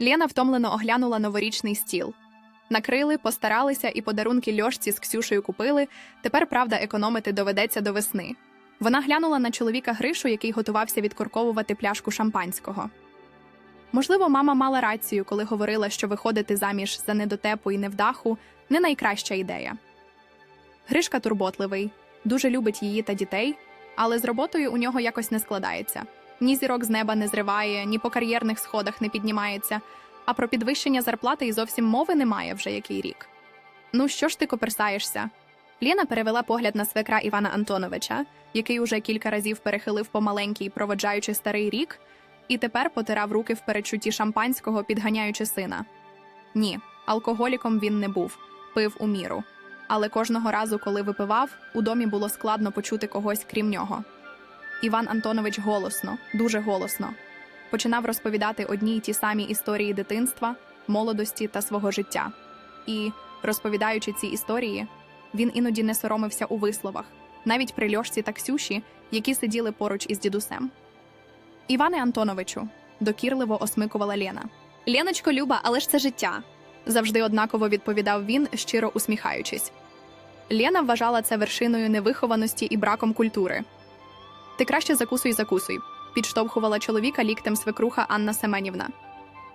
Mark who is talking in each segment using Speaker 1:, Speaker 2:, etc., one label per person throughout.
Speaker 1: Лєна втомлено оглянула новорічний стіл. Накрили, постаралися і подарунки льошці з Ксюшею купили. Тепер, правда, економити доведеться до весни. Вона глянула на чоловіка Гришу, який готувався відкорковувати пляшку шампанського. Можливо, мама мала рацію, коли говорила, що виходити заміж за недотепу і невдаху не найкраща ідея. Гришка турботливий, дуже любить її та дітей, але з роботою у нього якось не складається. Ні зірок з неба не зриває, ні по кар'єрних сходах не піднімається, а про підвищення зарплати і зовсім мови немає вже який рік. Ну, що ж ти коперсаєшся? Лєна перевела погляд на свекра Івана Антоновича, який уже кілька разів перехилив помаленький, проводжаючи старий рік, і тепер потирав руки в передчутті шампанського, підганяючи сина. Ні, алкоголіком він не був, пив у міру. Але кожного разу, коли випивав, у домі було складно почути когось крім нього. Іван Антонович голосно, дуже голосно, починав розповідати одні й ті самі історії дитинства, молодості та свого життя. І, розповідаючи ці історії, він іноді не соромився у висловах, навіть при льошці та Ксюші, які сиділи поруч із дідусем. Іване Антоновичу, докірливо осмикувала Лєна. Лєночко, Люба, але ж це життя. завжди однаково відповідав він, щиро усміхаючись. Лєна вважала це вершиною невихованості і браком культури. Ти краще закусуй, закусуй, підштовхувала чоловіка ліктем свекруха Анна Семенівна.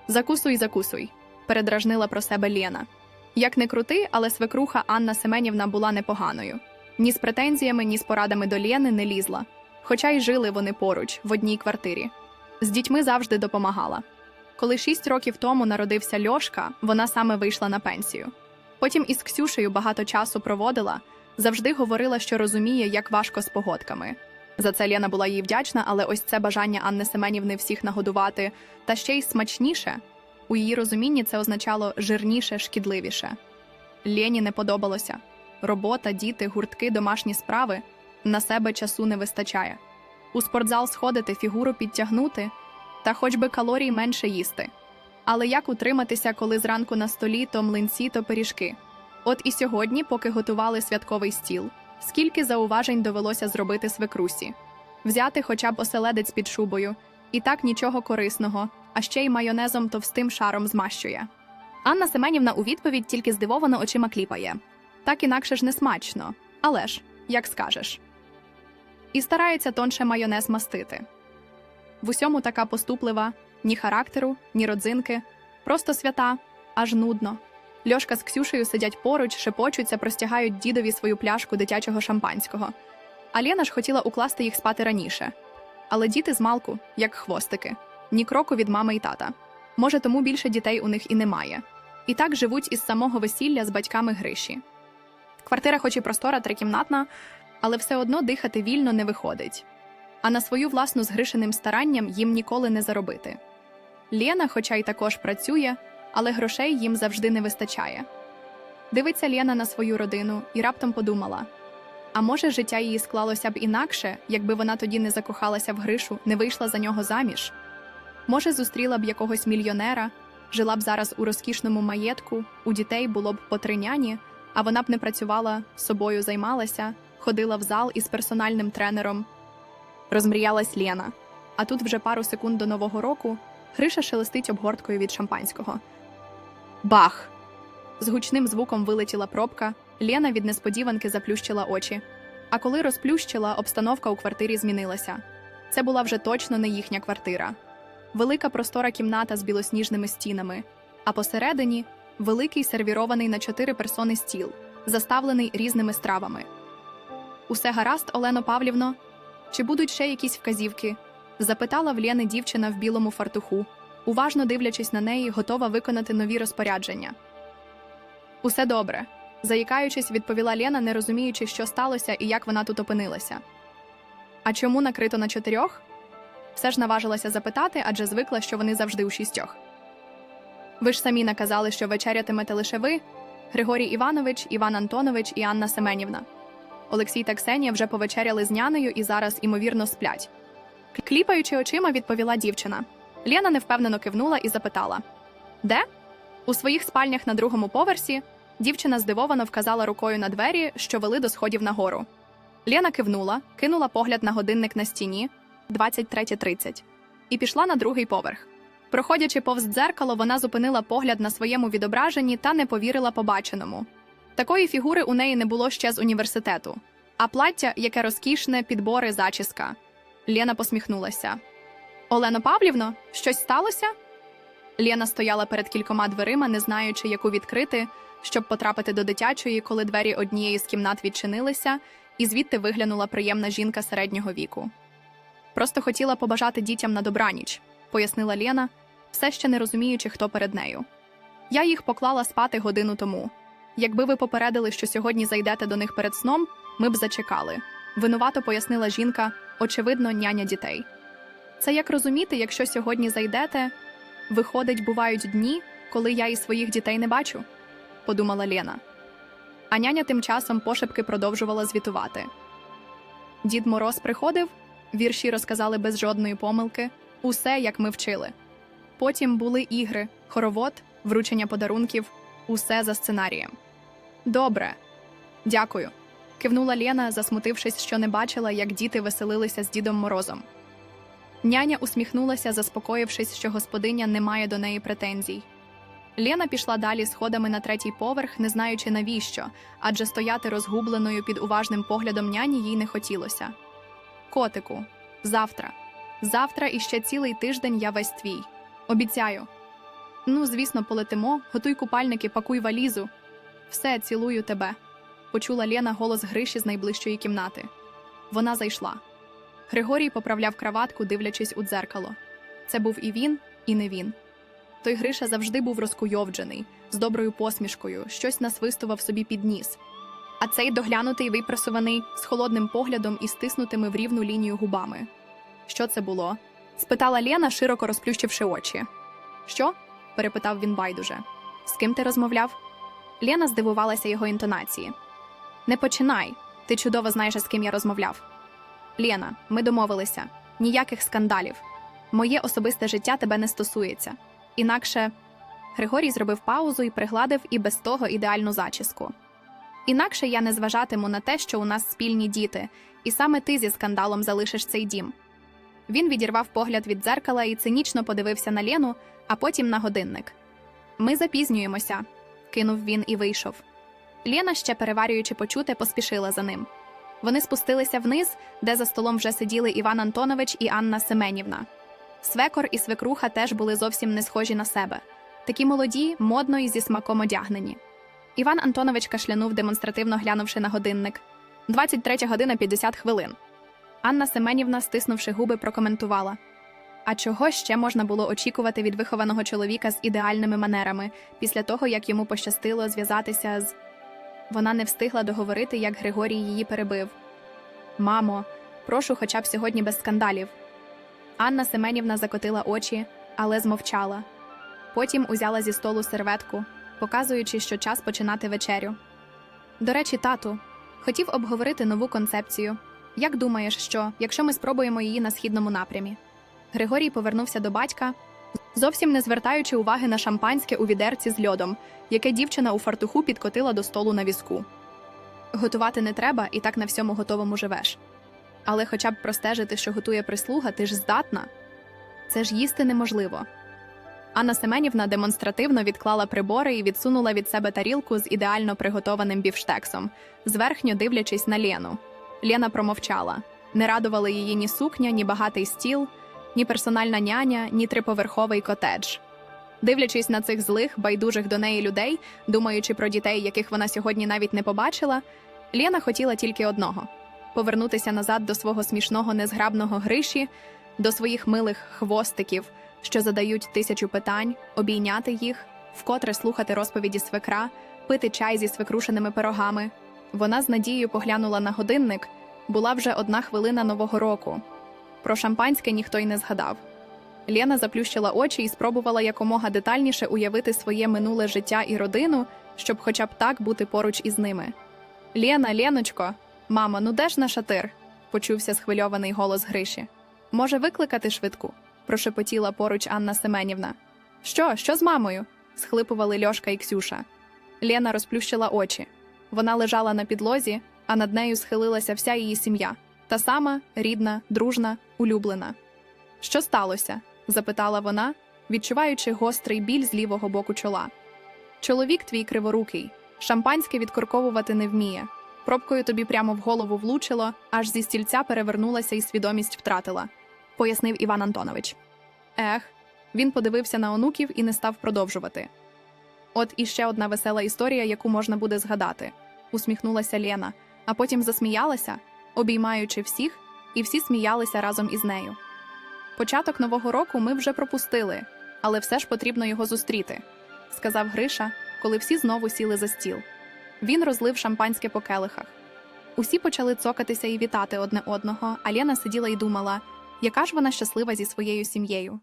Speaker 1: Закусуй, закусуй, передражнила про себе Лєна. Як не крути, але свекруха Анна Семенівна була непоганою. Ні з претензіями, ні з порадами до Лєни не лізла. Хоча й жили вони поруч, в одній квартирі. З дітьми завжди допомагала. Коли шість років тому народився Льошка, вона саме вийшла на пенсію. Потім із Ксюшею багато часу проводила, завжди говорила, що розуміє, як важко з погодками. За це Лєна була їй вдячна, але ось це бажання Анни Семенівни всіх нагодувати, та ще й смачніше. У її розумінні це означало жирніше, шкідливіше. Лєні не подобалося. Робота, діти, гуртки, домашні справи на себе часу не вистачає. У спортзал сходити, фігуру підтягнути, та хоч би калорій менше їсти. Але як утриматися, коли зранку на столі то млинці, то пиріжки? От і сьогодні, поки готували святковий стіл, скільки зауважень довелося зробити свекрусі, взяти хоча б оселедець під шубою, і так нічого корисного, а ще й майонезом товстим шаром змащує. Анна Семенівна у відповідь тільки здивовано очима кліпає. Так інакше ж не смачно, але ж, як скажеш. І старається тонше майонез мастити. В усьому така поступлива, ні характеру, ні родзинки, просто свята, аж нудно. Льошка з Ксюшею сидять поруч, шепочуться, простягають дідові свою пляшку дитячого шампанського. А Лєна ж хотіла укласти їх спати раніше. Але діти з малку, як хвостики, ні кроку від мами і тата. Може, тому більше дітей у них і немає. І так живуть із самого весілля з батьками Гриші. Квартира, хоч і простора, трикімнатна, але все одно дихати вільно не виходить. А на свою власну з Гришиним старанням їм ніколи не заробити. Лєна, хоча й також працює, але грошей їм завжди не вистачає. Дивиться Лєна на свою родину і раптом подумала: а може, життя її склалося б інакше, якби вона тоді не закохалася в Гришу, не вийшла за нього заміж? Може, зустріла б якогось мільйонера, жила б зараз у розкішному маєтку, у дітей було б по три няні, а вона б не працювала, собою займалася, ходила в зал із персональним тренером. Розмріялась Лєна. А тут вже пару секунд до Нового року Гриша шелестить обгорткою від шампанського. Бах! З гучним звуком вилетіла пробка, Лєна від несподіванки заплющила очі. А коли розплющила, обстановка у квартирі змінилася. Це була вже точно не їхня квартира. Велика простора кімната з білосніжними стінами, а посередині великий сервірований на чотири персони стіл, заставлений різними стравами. Усе гаразд, Олено Павлівно? Чи будуть ще якісь вказівки? запитала в Лєни дівчина в білому фартуху, уважно дивлячись на неї, готова виконати нові розпорядження. Усе добре, заїкаючись, відповіла Лєна, не розуміючи, що сталося і як вона тут опинилася. А чому накрито на чотирьох? Все ж наважилася запитати, адже звикла, що вони завжди у шістьох. Ви ж самі наказали, що вечерятимете лише ви, Григорій Іванович, Іван Антонович і Анна Семенівна. Олексій та Ксенія вже повечеряли з нянею і зараз, імовірно, сплять. Кліпаючи очима, відповіла дівчина. Лєна невпевнено кивнула і запитала: Де? У своїх спальнях на другому поверсі дівчина здивовано вказала рукою на двері, що вели до сходів нагору. Лєна кивнула, кинула погляд на годинник на стіні 23.30 і пішла на другий поверх. Проходячи повз дзеркало, вона зупинила погляд на своєму відображенні та не повірила побаченому. Такої фігури у неї не було ще з університету, а плаття, яке розкішне, підбори, зачіска. Лєна посміхнулася. Олено Павлівно, щось сталося? Лєна стояла перед кількома дверима, не знаючи, яку відкрити, щоб потрапити до дитячої, коли двері однієї з кімнат відчинилися, і звідти виглянула приємна жінка середнього віку. Просто хотіла побажати дітям на добраніч, пояснила Лєна, все ще не розуміючи, хто перед нею. Я їх поклала спати годину тому. Якби ви попередили, що сьогодні зайдете до них перед сном, ми б зачекали. Винувато пояснила жінка, очевидно, няня дітей. Це як розуміти, якщо сьогодні зайдете, виходить, бувають дні, коли я і своїх дітей не бачу, подумала Лєна. А няня тим часом пошепки продовжувала звітувати. Дід Мороз приходив, вірші розказали без жодної помилки, усе як ми вчили. Потім були ігри, хоровод, вручення подарунків, усе за сценарієм. Добре, дякую. кивнула Лєна, засмутившись, що не бачила, як діти веселилися з Дідом Морозом. Няня усміхнулася, заспокоївшись, що господиня не має до неї претензій. Лєна пішла далі сходами на третій поверх, не знаючи навіщо, адже стояти розгубленою під уважним поглядом няні їй не хотілося. Котику, завтра. Завтра і ще цілий тиждень я весь твій. Обіцяю. Ну, звісно, полетимо, готуй купальники, пакуй валізу. Все, цілую тебе. Почула Лєна голос Гриші з найближчої кімнати. Вона зайшла. Григорій поправляв краватку, дивлячись у дзеркало. Це був і він, і не він. Той Гриша завжди був розкуйовджений, з доброю посмішкою, щось насвистував собі під ніс. А цей доглянутий, випрасуваний, з холодним поглядом і стиснутими в рівну лінію губами. Що це було? спитала Лєна, широко розплющивши очі. Що? перепитав він байдуже. З ким ти розмовляв? Лєна здивувалася його інтонації. Не починай. Ти чудово знаєш, з ким я розмовляв. Лєна, ми домовилися ніяких скандалів. Моє особисте життя тебе не стосується. Інакше Григорій зробив паузу і пригладив і без того ідеальну зачіску. Інакше я не зважатиму на те, що у нас спільні діти, і саме ти зі скандалом залишиш цей дім. Він відірвав погляд від дзеркала і цинічно подивився на Лену, а потім на годинник. Ми запізнюємося, кинув він і вийшов. Лєна, ще переварюючи почуте, поспішила за ним. Вони спустилися вниз, де за столом вже сиділи Іван Антонович і Анна Семенівна. Свекор і свекруха теж були зовсім не схожі на себе. Такі молоді, модно і зі смаком одягнені. Іван Антонович кашлянув, демонстративно глянувши на годинник. 23 година 50 хвилин. Анна Семенівна, стиснувши губи, прокоментувала. А чого ще можна було очікувати від вихованого чоловіка з ідеальними манерами після того, як йому пощастило зв'язатися з. Вона не встигла договорити, як Григорій її перебив. Мамо, прошу, хоча б сьогодні без скандалів. Анна Семенівна закотила очі, але змовчала. Потім узяла зі столу серветку, показуючи, що час починати вечерю. До речі, тату, хотів обговорити нову концепцію. Як думаєш, що, якщо ми спробуємо її на східному напрямі? Григорій повернувся до батька, зовсім не звертаючи уваги на шампанське у відерці з льодом, яке дівчина у фартуху підкотила до столу на візку. Готувати не треба і так на всьому готовому живеш. Але хоча б простежити, що готує прислуга, ти ж здатна. Це ж їсти неможливо. Анна Семенівна демонстративно відклала прибори і відсунула від себе тарілку з ідеально приготованим бівштексом, зверхньо дивлячись на Лену. Лена промовчала. Не радували її ні сукня, ні багатий стіл, ні персональна няня, ні триповерховий котедж. Дивлячись на цих злих, байдужих до неї людей, думаючи про дітей, яких вона сьогодні навіть не побачила, Лена хотіла тільки одного повернутися назад до свого смішного незграбного Гриші, до своїх милих хвостиків, що задають тисячу питань, обійняти їх, вкотре слухати розповіді свекра, пити чай зі свекрушеними пирогами. Вона з надією поглянула на годинник. Була вже одна хвилина нового року. Про шампанське ніхто й не згадав. Лена заплющила очі і спробувала якомога детальніше уявити своє минуле життя і родину, щоб хоча б так бути поруч із ними. Лена, Леночко, мамо, ну де ж наша тир? почувся схвильований голос Гриші. Може, викликати швидку? прошепотіла поруч Анна Семенівна. Що, що з мамою? схлипували Льошка і Ксюша. Лена розплющила очі. Вона лежала на підлозі, а над нею схилилася вся її сім'я та сама рідна, дружна, улюблена. Що сталося? Запитала вона, відчуваючи гострий біль з лівого боку чола. Чоловік твій криворукий, шампанське відкорковувати не вміє. Пробкою тобі прямо в голову влучило, аж зі стільця перевернулася і свідомість втратила, пояснив Іван Антонович. Ех, він подивився на онуків і не став продовжувати. От іще одна весела історія, яку можна буде згадати, усміхнулася Лєна, а потім засміялася, обіймаючи всіх, і всі сміялися разом із нею. Початок нового року ми вже пропустили, але все ж потрібно його зустріти, сказав Гриша, коли всі знову сіли за стіл. Він розлив шампанське по келихах. Усі почали цокатися і вітати одне одного, а Лена сиділа і думала, яка ж вона щаслива зі своєю сім'єю.